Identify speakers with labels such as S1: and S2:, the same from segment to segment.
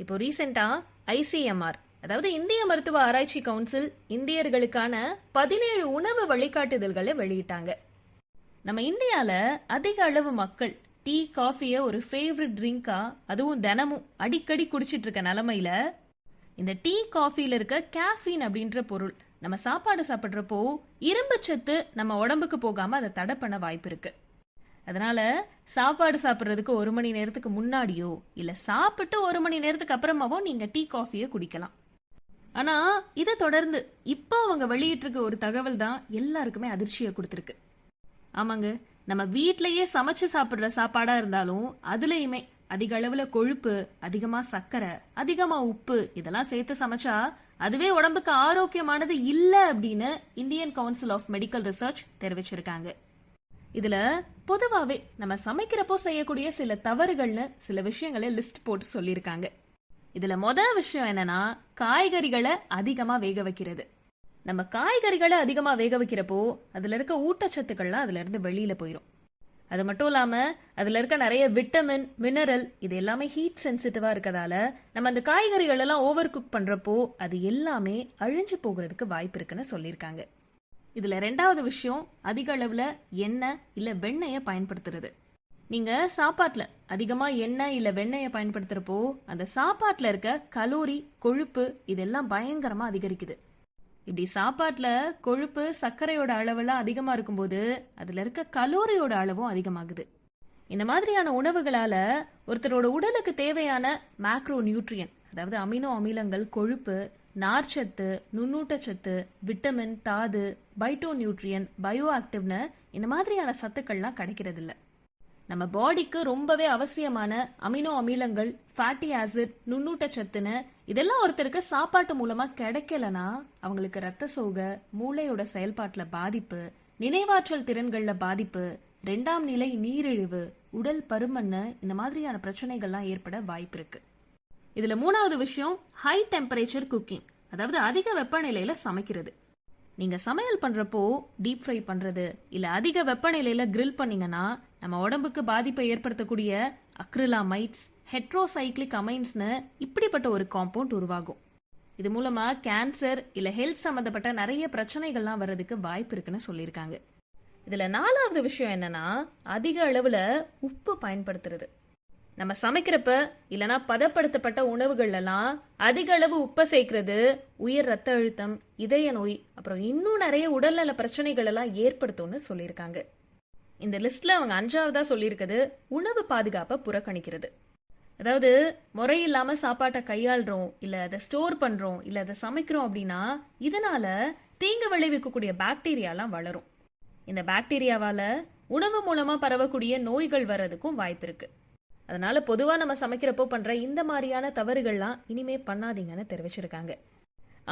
S1: இப்போ ரீசெண்டாக ஐசிஎம்ஆர் அதாவது இந்திய மருத்துவ ஆராய்ச்சி கவுன்சில் இந்தியர்களுக்கான பதினேழு உணவு வழிகாட்டுதல்களை வெளியிட்டாங்க. நம்ம இந்தியாவில் அதிக அளவு மக்கள் டீ காஃபியை ஒரு ஃபேவரட் ட்ரிங்கா அதுவும் தினமும் அடிக்கடி குடிச்சிட்டு இருக்க நிலமையில இந்த டீ காஃபியில் இருக்க கேஃபீன் அப்படின்ற பொருள் நம்ம சாப்பாடு சாப்பிட்றப்போ இரும்பு சத்து நம்ம உடம்புக்கு போகாம அதை தடை பண்ண வாய்ப்பு இருக்குது அதனால சாப்பாடு சாப்பிட்றதுக்கு ஒரு மணி நேரத்துக்கு முன்னாடியோ இல்லை சாப்பிட்டு ஒரு மணி நேரத்துக்கு அப்புறமாவோ நீங்க டீ காஃபியை குடிக்கலாம். ஆனா இதை தொடர்ந்து இப்போ அவங்க வெளியிட்டிருக்க ஒரு தகவல் தான் எல்லாருக்குமே அதிர்ச்சியை கொடுத்துருக்கு. ஆமாங்க நம்ம வீட்லயே சமைச்சு சாப்பிட்ற சாப்பாடா இருந்தாலும் அதுலயுமே அதிக அளவுல கொழுப்பு அதிகமா சர்க்கரை அதிகமா உப்பு இதெல்லாம் சேர்த்து சமைச்சா அதுவே உடம்புக்கு ஆரோக்கியமானது இல்ல அப்படின்னு Indian council of medical research தெரிவிச்சிருக்காங்க. இதுல பொதுவாவே நம்ம சமைக்கிறப்போ செய்யக்கூடிய சில தவறுகள்னு சில விஷயங்களை லிஸ்ட் போட்டு சொல்லியிருக்காங்க. இதுல மொதல் விஷயம் என்னன்னா காய்கறிகளை அதிகமா வேக வைக்கிறது. நம்ம காய்கறிகளை அதிகமா வேக வைக்கிறப்போ அதுல இருக்க ஊட்டச்சத்துக்கள்லாம் அதுல இருந்து வெளியில போயிடும் அது மட்டும் இல்லாம அதுல இருக்க நிறைய விட்டமின் மினரல் இது எல்லாமே ஹீட் சென்சிட்டிவா இருக்கதால நம்ம அந்த காய்கறிகள் எல்லாம் ஓவர் குக் பண்றப்போ அது எல்லாமே அழிஞ்சு போகிறதுக்கு வாய்ப்பு இருக்குன்னு சொல்லியிருக்காங்க. இதில் ரெண்டாவது விஷயம் அதிக அளவில் எண்ணெய் இல்லை வெண்ணெயை பயன்படுத்துறது. நீங்கள் சாப்பாட்டில் அதிகமாக எண்ணெய் இல்லை வெண்ணெயை பயன்படுத்துகிறப்போ அந்த சாப்பாட்டில் இருக்க கலோரி கொழுப்பு இதெல்லாம் பயங்கரமாக அதிகரிக்குது. இப்படி சாப்பாட்டில் கொழுப்பு சர்க்கரையோட அளவெல்லாம் அதிகமாக இருக்கும்போது அதில் இருக்க கலோரியோட அளவும் அதிகமாகுது. இந்த மாதிரியான உணவுகளால் ஒருத்தரோட உடலுக்கு தேவையான மேக்ரோ நியூட்ரியன் அதாவது அமினோ அமிலங்கள் கொழுப்பு நார்ச்சத்து நுண்ணூட்டச்சத்து விட்டமின் தாது பைட்டோ நியூட்ரியன் பயோ ஆக்டிவ்னு இந்த மாதிரியான சத்துக்கள்லாம் கிடைக்கிறது இல்லை நம்ம பாடிக்கு ரொம்பவே அவசியமான அமினோ அமிலங்கள் ஃபேட்டி ஆசிட் நுண்ணூட்டச்சத்துன்னு இதெல்லாம் ஒருத்தருக்கு சாப்பாட்டு மூலமா கிடைக்கலனா அவங்களுக்கு ரத்த சோகை மூளையோட செயல்பாட்டுல பாதிப்பு நினைவாற்றல் திறன்கள்ல பாதிப்பு ரெண்டாம் நிலை நீரிழிவு உடல் பருமன்னு இந்த மாதிரியான பிரச்சனைகள்லாம் ஏற்பட வாய்ப்பு இருக்கு இதுல மூணாவது விஷயம் ஹை டெம்பரேச்சர் குக்கிங் அதாவது அதிக வெப்பநிலையில சமைக்கிறது. நீங்க சமையல் பண்றப்போ டீப் ஃப்ரை பண்றது இல்ல அதிக வெப்பநிலையில கிரில் பண்ணீங்கன்னா நம்ம உடம்புக்கு பாதிப்பை ஏற்படுத்தக்கூடிய அக்ரிலாமைட்ஸ் ஹெட்ரோசைக்ளிக் அமைன்ஸ்னு இப்படிப்பட்ட ஒரு காம்பவுண்ட் உருவாகும். இது மூலமா கேன்சர் இல்ல ஹெல்த் சம்பந்தப்பட்ட நிறைய பிரச்சனைகள்லாம் வர்றதுக்கு வாய்ப்பு இருக்குன்னு சொல்லியிருக்காங்க. இதுல நாலாவது விஷயம் என்னன்னா அதிக அளவுல உப்பு பயன்படுத்துறது. நம்ம சமைக்கிறப்ப இல்லைனா பதப்படுத்தப்பட்ட உணவுகள்லாம் அதிக அளவு உப்பை சேர்க்கிறது உயர் ரத்த அழுத்தம் இதய நோய் அப்புறம் இன்னும் நிறைய உடல்நல பிரச்சனைகள் எல்லாம் ஏற்படுத்தும்னு சொல்லியிருக்காங்க. இந்த லிஸ்ட்ல அவங்க அஞ்சாவதா சொல்லியிருக்கிறது உணவு பாதுகாப்பை புறக்கணிக்கிறது. அதாவது முறையில்லாம சாப்பாட்டை கையாளுறோம் இல்ல அதை ஸ்டோர் பண்றோம் இல்ல அதை சமைக்கிறோம் அப்படின்னா இதனால தீங்கு விளைவிக்கக்கூடிய பாக்டீரியாலாம் வளரும். இந்த பாக்டீரியாவால உணவு மூலமா பரவக்கூடிய நோய்கள் வர்றதுக்கும் வாய்ப்பு இருக்கு. அதனால பொதுவா நம்ம சமைக்கிறப்போ பண்ற இந்த மாதிரியான தவறுகள்லாம் இனிமே பண்ணாதீங்கன்னு தெரிவிச்சிருக்காங்க.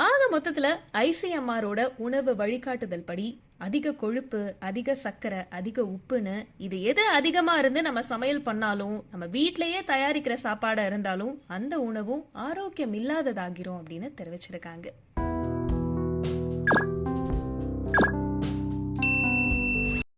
S1: ஆக மொத்தத்துல ஐசிஎம்ஆரோட உணவு வழிகாட்டுதல் படி அதிக கொழுப்பு அதிக சர்க்கரை அதிக உப்புன்னு இது எது அதிகமா இருந்து நம்ம சமையல் பண்ணாலும் நம்ம வீட்லயே தயாரிக்கிற சாப்பாடா இருந்தாலும் அந்த உணவும் ஆரோக்கியம் இல்லாததாகிரும் அப்படின்னு தெரிவிச்சிருக்காங்க.